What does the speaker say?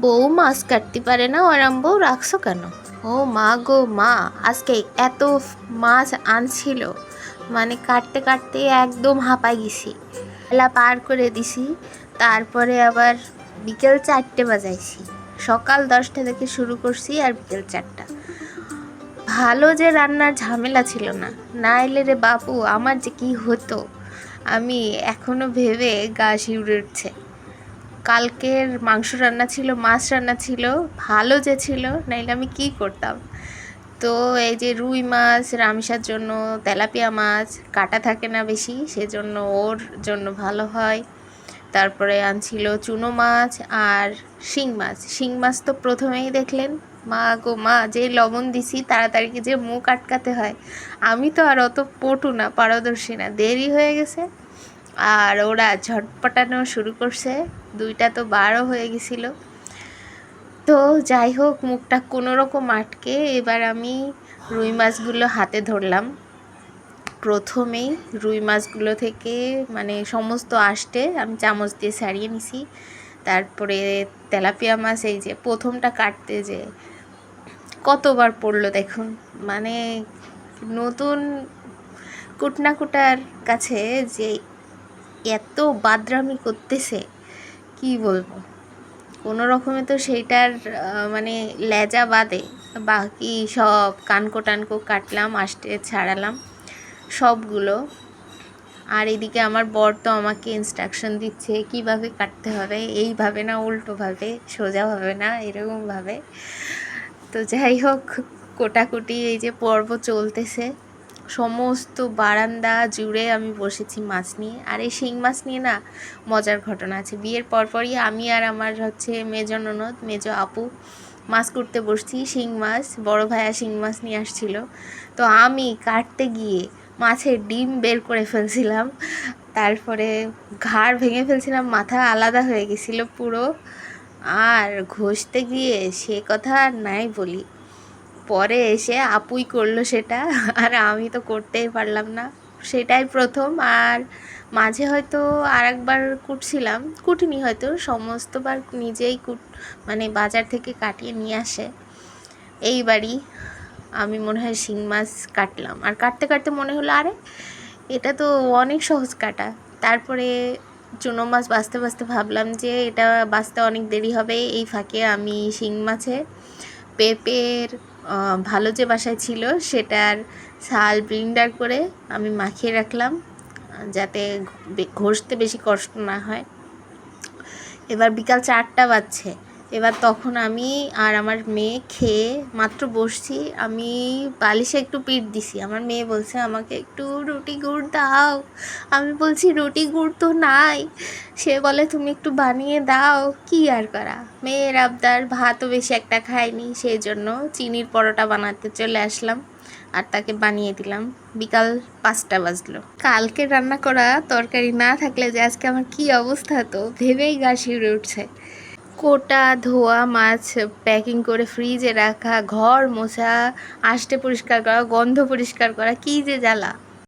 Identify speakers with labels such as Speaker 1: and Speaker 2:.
Speaker 1: বউ মাছ কাটতে পারে না, ওরম বউ রাখছো কেন? ও মা গো মা, আজকে এত মাছ আনছিল মানে কাটতে কাটতে একদম হাঁপাই গেছি। বেলা পার করে দিছি, তারপরে আবার বিকেল চারটে বাজাইছি। সকাল দশটা থেকে শুরু করছি আর বিকেল চারটা। ভালো যে রান্নার ঝামেলা ছিল না না এলে রে বাপু, আমার যে কি হতো, আমি এখনও ভেবে গা শিউরে উঠছে। কালকের মাংস রান্না ছিল, মাছ রান্না ছিল, ভালো যে ছিল, নাইলে আমি কি করতাম? তো এই যে রুই মাছ রামিসার জন্য তেলাপিয়া মাছ, কাটা থাকে না বেশি, সেজন্য ওর জন্য ভালো হয়। তারপরে আনছিল চুনো মাছ আর শিং মাছ। শিং মাছ তো প্রথমেই দেখলেন, মা গো, মা, যে লবণ দিছি, তাড়াতাড়ি যে মুখ আটকাতে হয়। আমি তো আর অত পটু না, পারদর্শী না, দেরি হয়ে গেছে। আর ওরা ঝটপটানো শুরু করছে। দুইটা তো বারো হয়ে গেছিল। তো যাই হোক, মুখটা কোনো রকম আটকে এবার আমি রুই মাছগুলো হাতে ধরলাম। প্রথমেই রুই মাছগুলো থেকে মানে সমস্ত আষ্টে আমি চামচ দিয়ে ছাড়িয়ে নিছি। তারপরে তেলাপিয়া মাছ, এই যে প্রথমটা কাটতে যে কতবার পড়ল দেখুন। মানে নতুন কুটনা কুটার কাছে যে এত বাদরামি করতেছে, কি বলব? কোনো রকমে তো সেইটার মানে লেজা বাদে। বাকি সব কানকো টানকো কাটলাম আষ্টে ছাড়ালাম সবগুলো। আর এদিকে আমার বর তো আমাকে ইনস্ট্রাকশন দিচ্ছে, কীভাবে কাটতে হবে, এইভাবে না, উল্টোভাবে, সোজাভাবে না, এরকমভাবে। তো যাই হোক, কোটাকুটি এই যে পর্ব চলতেছে। সমস্ত বারান্দা জুড়ে আমি বসেছি মাছ নিয়ে। আর এই শিং মাছ নিয়ে না মজার ঘটনা আছে। বিয়ের পরপরই আমি আর আমার হচ্ছে মেজ ননদ, মেজ আপু মাছ করতে বসছি, শিং মাছ, বড় ভাইয়া শিং মাছ নিয়ে আসছিল। তো আমি কাটতে গিয়ে মাছের ডিম বের করে ফেলছিলাম। তারপরে ঘাড় ভেঙে ফেলছিলাম, মাথা আলাদা হয়ে গেছিল পুরো। আর ঘষতে গিয়ে সে কথা আর নাই বলি। পরে এসে আপুই করল সেটা, আর আমি তো করতেই পারলাম না। সেটাই প্রথম, আর মাঝে হয়তো আর একবার কুটছিলাম কুটিনি হয়তো, সমস্তবার নিজেই কুট মানে বাজার থেকে কাটিয়ে নিয়ে আসে। এইবারই আমি মনে হয় শিং মাছ কাটলাম। আর কাটতে কাটতে মনে হলো, আরে এটা তো অনেক সহজ কাটা। তারপরে চুনো মাছ বাঁচতে বাঁচতে ভাবলাম যে এটা বাঁচতে অনেক দেরি হবে। এই ফাঁকে আমি শিং মাছে পেঁপের ভালো যে বাসায় ছিল সেটার সাল ব্রিন্ডার করে আমি মাখিয়ে রাখলাম, যাতে ঘষতে বেশি কষ্ট না হয়। এবার বিকাল চারটা বাজছে। এবার তখন আমি আর আমার মেয়ে খেয়ে মাত্র বসছি। আমি বালিশে একটু পিঠ দিছি। আমার মেয়ে বলছে, আমাকে একটু রুটি গুড় দাও। আমি বলছি, রুটি গুড় তো নাই। সে বলে, তুমি একটু বানিয়ে দাও, কি আর করা? মেয়ের আবদার, ভাতও বেশি একটা খায়নি। সেই জন্য চিনির পরোটা বানাতে চলে আসলাম আর তাকে বানিয়ে দিলাম। বিকাল পাঁচটা বাজলো। কালকে রান্না করা তরকারি না থাকলে যে আজকে আমার কি অবস্থা হতো ভেবেই গা শিউরে উঠছে। কোটা, ধোয়া, মাছ প্যাকিং করে ফ্রিজে রাখা, ঘর মোছা আষ্টে পরিষ্কার করা, গন্ধ পরিষ্কার করা, কী যে জ্বালা।